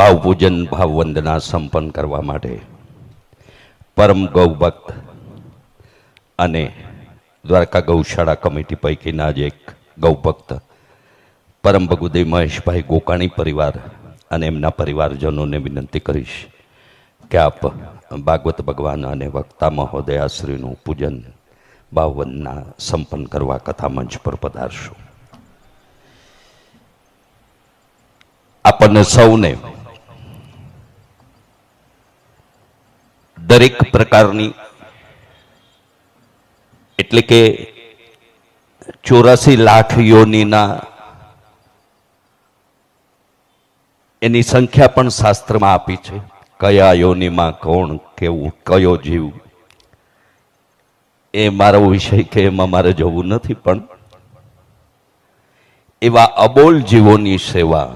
ભાવપૂજન ભાવવંદના સંપન્ન કરવા માટે પરમ ગૌભક્ત અને દ્વારકા ગૌશાળા કમિટી પૈકીના જ એક ગૌભક્ત પરમ ભગુદેવ મહેશભાઈ ગોકાણી પરિવાર અને એમના પરિવારજનોને વિનંતી કરીશ કે આપ ભાગવત ભગવાન અને વક્તા મહોદયાશ્રીનું પૂજન ભાવવંદના સંપન્ન કરવા કથા મંચ પર પધારશો. આપણને સૌને દરેક પ્રકારની એટલે કે ચોરાસી લાખ યોનીના એની સંખ્યા પણ શાસ્ત્રમાં આપી છે. કયા યોનિમાં કોણ કેવું, કયો જીવ? એ મારો વિષય કે એમાં મારે જવું નથી, પણ એવા અબોલ જીવોની સેવા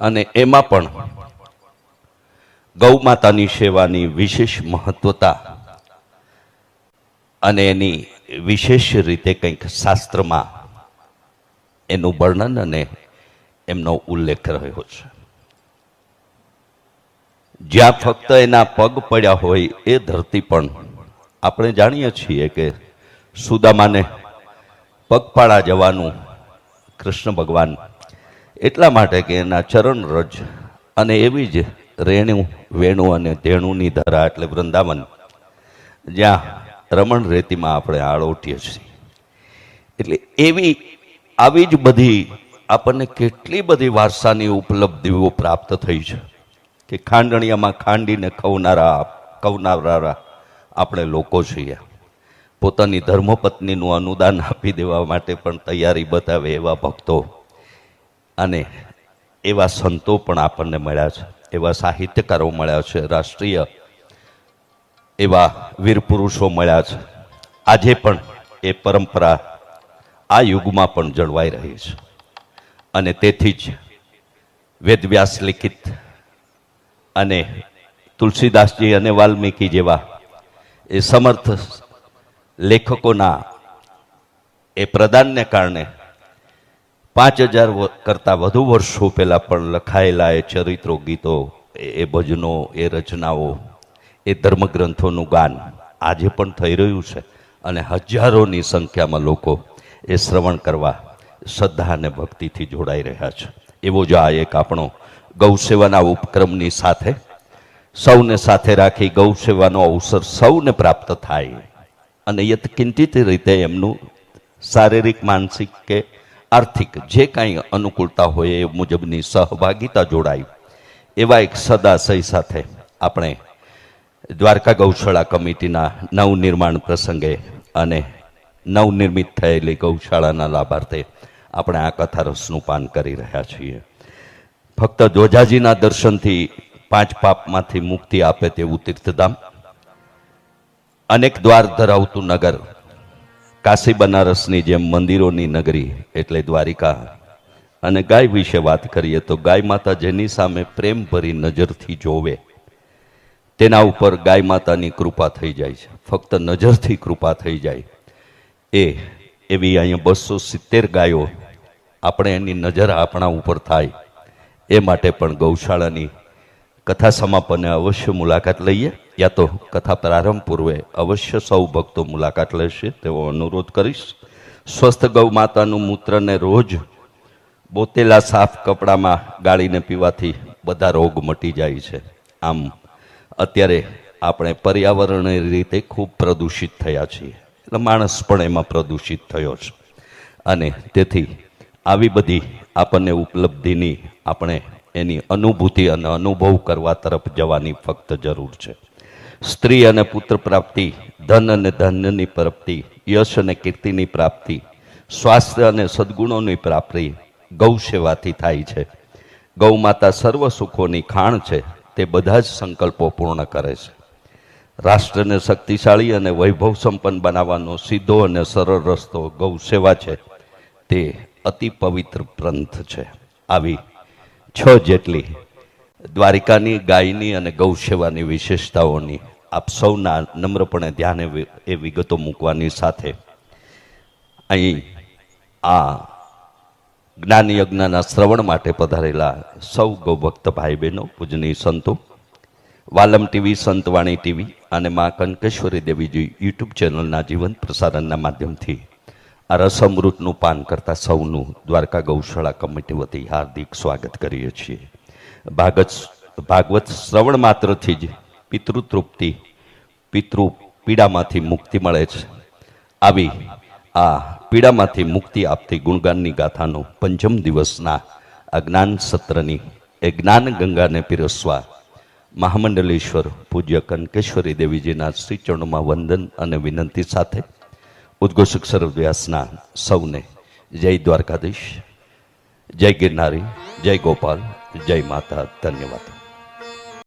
અને એમાં પણ ગૌ માતાની સેવાની વિશેષ મહત્વતા અને એની વિશેષ રીતે કંઈક શાસ્ત્રમાં એનું વર્ણન અને એમનો ઉલ્લેખ રહ્યો છે. જ્યાં ફક્ત એના પગ પડ્યા હોય એ ધરતી પણ આપણે જાણીએ છીએ કે સુદામાને પગપાળા જવાનું કૃષ્ણ ભગવાન એટલા માટે કે એના ચરણ રજ અને એવી જ રેણુ, વેણુ અને ધેણુની ધરા એટલે વૃંદાવન. જ્યાં રમણ રેતીમાં આપણે આળોટીએ છીએ. એટલે એવી, આવી જ બધી આપણને કેટલી બધી વારસાની ઉપલબ્ધિઓ પ્રાપ્ત થઈ છે કે ખાંડણીયામાં ખાંડીને ખવનારા ખવનારા આપણે લોકો છીએ. પોતાની ધર્મપત્નીનું અનુદાન આપી દેવા માટે પણ તૈયારી બતાવે એવા ભક્તો અને એવા સંતો પણ આપણને મળ્યા છે. એવા સાહિત્યકારો મળ્યા છે, રાષ્ટ્રીય એવા વીર પુરુષો મળ્યા છે. આજે પણ એ પરંપરા આ યુગમાં પણ જળવાઈ રહી છે. અને તેથી જ વેદવ્યાસ લિખિત અને તુલસીદાસજી અને વાલ્મીકી જેવા એ સમર્થ લેખકોના એ પ્રદાનને કારણે પાંચ હજાર કરતાં વધુ વર્ષો પહેલાં પણ લખાયેલા એ ચરિત્રો ગીતો, એ ભજનો, એ રચનાઓ, એ ધર્મગ્રંથોનું ગાન આજે પણ થઈ રહ્યું છે. અને હજારોની સંખ્યામાં લોકો એ શ્રવણ કરવા શ્રદ્ધા અને ભક્તિથી જોડાઈ રહ્યા છે. એવો જ આ એક આપણો ગૌ સેવાના ઉપક્રમની સાથે સૌને સાથે રાખી ગૌ સેવાનો અવસર સૌને પ્રાપ્ત થાય. અને યત કિંચિત રીતે એમનું શારીરિક, માનસિક કે આર્થિક જે કાંઈ અનુકૂળતા હોય એ મુજબની સહભાગિતા જોડાય એવા એક સદાશય સાથે આપણે દ્વારકા ગૌશાળા કમિટીના નવનિર્માણ પ્રસંગે અને નવનિર્મિત થયેલી ગૌશાળાના લાભાર્થે આપણે આ કથા રસનું પાન કરી રહ્યા છીએ. ફક્ત ધ્વજાજીના દર્શનથી પાંચ પાપમાંથી મુક્તિ આપે તેવું તીર્થધામ, અનેક દ્વાર ધરાવતું નગર કાશી બનારસની જેમ મંદિરોની નગરી, એટલે દ્વારિકા. અને ગાય વિશે વાત કરીએ તો ગાય માતા જેની સામે પ્રેમ ભરી નજરથી જોવે. તેના ઉપર ગાય માતાની કૃપા થઈ જાય છે. ફક્ત નજરથી કૃપા થઈ જાય. એ, એવી અહીંયા બસો સિત્તેર ગાયો આપણે એની નજર આપણા ઉપર થાય. એ માટે પણ ગૌશાળાની કથા સમાપને અવશ્ય મુલાકાત લઈએ, યા તો કથા પ્રારંભ પૂર્વે અવશ્ય સૌ ભક્તો મુલાકાત લેશે તેવો અનુરોધ કરીશ. સ્વસ્થ ગૌ માતાનું મૂત્રને રોજ બોતેલા સાફ કપડામાં ગાળીને પીવાથી બધા રોગ મટી જાય છે. આમ અત્યારે આપણે પર્યાવરણીય રીતે ખૂબ પ્રદૂષિત થયા છીએ. એટલે માણસ પણ એમાં પ્રદૂષિત થયો છે. અને તેથી આવી બધી આપણને ઉપલબ્ધિની આપણે એની અનુભૂતિ અને અનુભવ કરવા તરફ જવાની ફક્ત જરૂર છે. સ્ત્રી અને પુત્ર પ્રાપ્તિ, ધન અને ધન્યની પ્રાપ્તિ, યશ અને કીર્તિની પ્રાપ્તિ, સ્વાસ્થ્ય અને સદગુણોની પ્રાપ્તિ, ગૌ સેવાથી થાય છે. ગૌ માતા સર્વ સુખોની ખાણ છે, તે બધા જ સંકલ્પો પૂર્ણ કરે છે. રાષ્ટ્રને શક્તિશાળી અને વૈભવ સંપન્ન બનાવવાનો સીધો અને સરળ રસ્તો ગૌ સેવા છે, તે અતિ પવિત્ર ગ્રંથ છે. આવી છ જેટલી દ્વારિકાની, ગાયની અને ગૌ સેવાની વિશેષતાઓની આપ સૌના નમ્રપણે ધ્યાને એ વિગતો મૂકવાની સાથે અહીં આ જ્ઞાન યજ્ઞના શ્રવણ માટે પધારેલા સૌ ગૌભક્ત ભાઈ બહેનો પૂજનીય સંતો, વાલમ ટીવી, સંતવાણી ટીવી અને મા કંકેશ્વરી દેવીજી યુટ્યુબ ચેનલના જીવંત પ્રસારણના માધ્યમથી આ રસમૃતનું પાન કરતા સૌનું દ્વારકા ગૌશાળા કમિટી વતી હાર્દિક સ્વાગત કરીએ છીએ. ભાગત ભાગવત શ્રવણ માત્રથી જ પિતૃતૃપ્તિ, પિતૃ પીડામાંથી મુક્તિ મળે છે. આવી આ પીડામાંથી મુક્તિ આપતી ગુણગાનની ગાથાનો પંચમ દિવસના આ જ્ઞાન સત્રની એ જ્ઞાન ગંગાને પીરસવા મહામંડલેશ્વર પૂજ્ય કનકેશ્વરી દેવીજીના શ્રી ચરણોમાં વંદન અને વિનંતી સાથે ઉદ્ઘોષક સર્વવ્યાસના સૌને જય દ્વારકાધીશ જય ગિરનારી જય ગોપાલ જય માતા ધન્યવાદ.